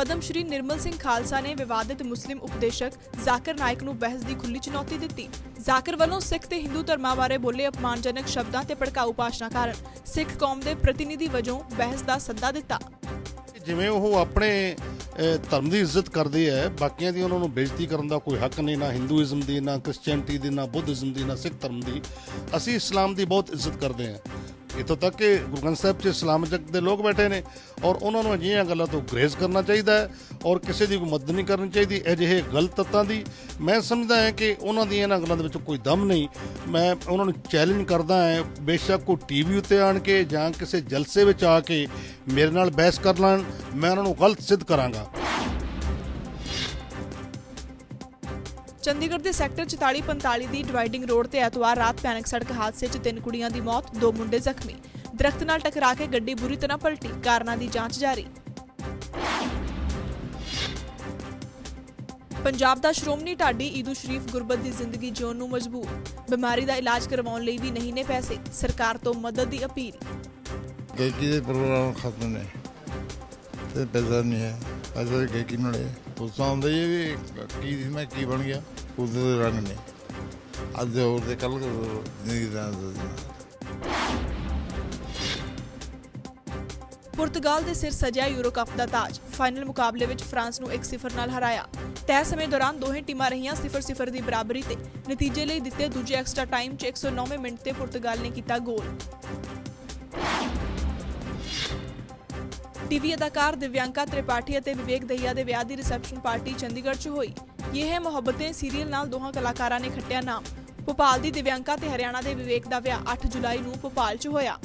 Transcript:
ਪਦਮ ਸ਼੍ਰੀ ਨਿਰਮਲ ਸਿੰਘ ਖਾਲਸਾ ਨੇ ਵਿਵਾਦਿਤ ਮੁਸਲਿਮ ਉਪਦੇਸ਼ਕ ਜ਼ਾਕਿਰ ਨਾਇਕ ਨੂੰ ਬਹਿਸ ਦੀ ਖੁੱਲੀ ਚੁਣੌਤੀ ਦਿੱਤੀ। ਜ਼ਾਕਿਰ ਵੱਲੋਂ ਸਿੱਖ ਤੇ ਹਿੰਦੂ ਧਰਮਾਂ ਬਾਰੇ ਬੋਲੇ ਅਪਮਾਨਜਨਕ ਸ਼ਬਦਾਂ ਤੇ ਭੜਕਾਊ ਭਾਸ਼ਣਾਂ ਕਾਰਨ ਸਿੱਖ ਕੌਮ ਦੇ ਪ੍ਰਤੀਨਿਧੀ ਵਜੋਂ ਬਹਿਸ ਦਾ ਸੱਦਾ ਦਿੱਤਾ। ਜਿਵੇਂ ਉਹ ਆਪਣੇ ਧਰਮ ਦੀ ਇੱਜ਼ਤ ਕਰਦੇ ਹੈ, ਬਾਕੀਆਂ ਦੀ ਉਹਨਾਂ ਨੂੰ ਬੇਇੱਜ਼ਤੀ ਕਰਨ ਦਾ ਕੋਈ ਹੱਕ ਨਹੀਂ, ਨਾ ਹਿੰਦੂਇਜ਼ਮ ਦੀ, ਨਾ ਕ੍ਰਿਸਚੀਅਨਟੀ ਦੀ, ਨਾ ਬੁੱਧਿਜ਼ਮ ਦੀ, ਨਾ ਸਿੱਖ ਧਰਮ ਦੀ, ਅਸੀਂ ਇਸਲਾਮ ਦੀ ਬਹੁਤ ਇੱਜ਼ਤ ਕਰਦੇ ਹਾਂ। ਇੱਥੋਂ ਤੱਕ ਕਿ ਗੁਰੂ ਗ੍ਰੰਥ ਸਾਹਿਬ 'ਚ ਇਸਲਾਮ ਜਗਤ ਦੇ ਲੋਕ ਬੈਠੇ ਨੇ ਔਰ ਉਹਨਾਂ ਨੂੰ ਅਜਿਹੀਆਂ ਗੱਲਾਂ ਤੋਂ ਗ੍ਰੇਜ਼ ਕਰਨਾ ਚਾਹੀਦਾ ਹੈ ਔਰ ਕਿਸੇ ਦੀ ਕੋਈ ਮਦਦ ਨਹੀਂ ਕਰਨੀ ਚਾਹੀਦੀ, ਅਜਿਹੇ ਗਲਤ ਤੱਤਾਂ ਦੀ। ਮੈਂ ਸਮਝਦਾ ਹਾਂ ਕਿ ਉਹਨਾਂ ਦੀਆਂ ਇਹਨਾਂ ਗੱਲਾਂ ਦੇ ਵਿੱਚ ਕੋਈ ਦਮ ਨਹੀਂ। ਮੈਂ ਉਹਨਾਂ ਨੂੰ ਚੈਲੰਜ ਕਰਦਾ ਹਾਂ, ਬੇਸ਼ੱਕ ਉਹ ਟੀਵੀ ਉੱਤੇ ਆਣ ਕੇ ਜਾਂ ਕਿਸੇ ਜਲਸੇ ਵਿੱਚ ਆ ਕੇ ਮੇਰੇ ਨਾਲ ਬਹਿਸ ਕਰ ਲੈਣ। ਮੈਂ ਉਹਨਾਂ ਨੂੰ ਗਲਤ ਸਿੱਧ ਕਰਾਂਗਾ। ਚੰਡੀਗੜ੍ਹ ਦੇ ਸੈਕਟਰ 4445 ਦੀ ਡਿਵਾਈਡਿੰਗ ਰੋਡ ਤੇ ਐਤਵਾਰ ਰਾਤ ਭਿਆਨਕ ਸੜਕ ਹਾਦਸੇ 'ਚ ਤਿੰਨ ਕੁੜੀਆਂ ਦੀ ਮੌਤ, ਦੋ ਮੁੰਡੇ ਜ਼ਖਮੀ। ਦਰਖਤ ਨਾਲ ਟਕਰਾ ਕੇ ਗੱਡੀ ਬੁਰੀ ਤਰ੍ਹਾਂ ਪਲਟੀ, ਕਾਰਨਾਂ ਦੀ ਜਾਂਚ ਜਾਰੀ। ਪੰਜਾਬ ਦਾ ਸ਼੍ਰੋਮਣੀ ਢਾਡੀ ਈਦੂ ਸ਼ਰੀਫ ਗੁਰਬਤ ਦੀ ਜ਼ਿੰਦਗੀ ਜਿਉਣ ਨੂੰ ਮਜਬੂਰ। ਬਿਮਾਰੀ ਦਾ ਇਲਾਜ ਕਰਵਾਉਣ ਲਈ ਵੀ ਨਹੀਂ ਨੇ ਪੈਸੇ, ਸਰਕਾਰ ਤੋਂ ਮਦਦ ਦੀ ਅਪੀਲ। ਗਾਇਕੀ ਦੇ ਪ੍ਰੋਗਰਾਮ ਖਤਮ ਨੇ, ਤੇ ਪੈਸਾ ਨਹੀਂ ਹੈ। ਪੈਸਾ ਗਾਇਕੀ ਨਾਲੇ ਉਸ ਆਉਂਦਾ ਹੀ ਵੀ ਕੀ ਸੀ, ਮੈਂ ਕੀ ਬਣ ਗਿਆ? ਉਹਦੇ ਦੇ ਰੰਗ ਨੇ। ਅੱਜ ਹੋਰ ਤੇ ਕੱਲ ਜ਼ਿੰਦਗੀ ਦਾ ਪੁਰਤਗਾਲ ਦੇ ਸਿਰ ਸਜਿਆ ਯੂਰੋ ਕੱਪ ਦਾ ਤਾਜ, ਫਾਈਨਲ ਮੁਕਾਬਲੇ ਵਿੱਚ ਫਰਾਂਸ ਨੂੰ 1-0 ਨਾਲ ਹਰਾਇਆ। ਤੈਅ ਸਮੇਂ ਦੌਰਾਨ ਦੋਹੇ ਟੀਮਾਂ ਰਹੀਆਂ 0-0 ਦੀ ਬਰਾਬਰੀ ਤੇ। ਨਤੀਜੇ ਲਈ ਦਿੱਤੇ ਦੂਜੇ ਐਕਸਟਰਾ ਟਾਈਮ 'ਚ 109ਵੇਂ ਮਿੰਟ ਤੇ ਪੁਰਤਗਾਲ ਨੇ ਕੀਤਾ ਗੋਲ। ਟੀਵੀ ਅਦਾਕਾਰ ਦਿਵਿਆਂਕਾ ਤ੍ਰਿਪਾਠੀ ਅਤੇ ਵਿਵੇਕ ਦਹੀਆ ਦੇ ਵਿਆਹ ਦੀ ਰਿਸੈਪਸ਼ਨ ਪਾਰਟੀ ਚੰਡੀਗੜ੍ਹ 'ਚ ਹੋਈ। ਇਹ ਹੈ ਮੁਹੱਬਤੇ ਸੀਰੀਅਲ ਨਾਲ ਦੋਹਾਂ ਕਲਾਕਾਰਾਂ ਨੇ ਖੱਟਿਆ ਨਾਮ। ਭੋਪਾਲ ਦੀ ਦਿਵਿਆਂਕਾ ਤੇ ਹਰਿਆਣਾ ਦੇ ਵਿਵੇਕ ਦਾ ਵਿਆਹ 8 ਜੁਲਾਈ ਨੂੰ ਭੋਪਾਲ 'ਚ ਹੋਇਆ।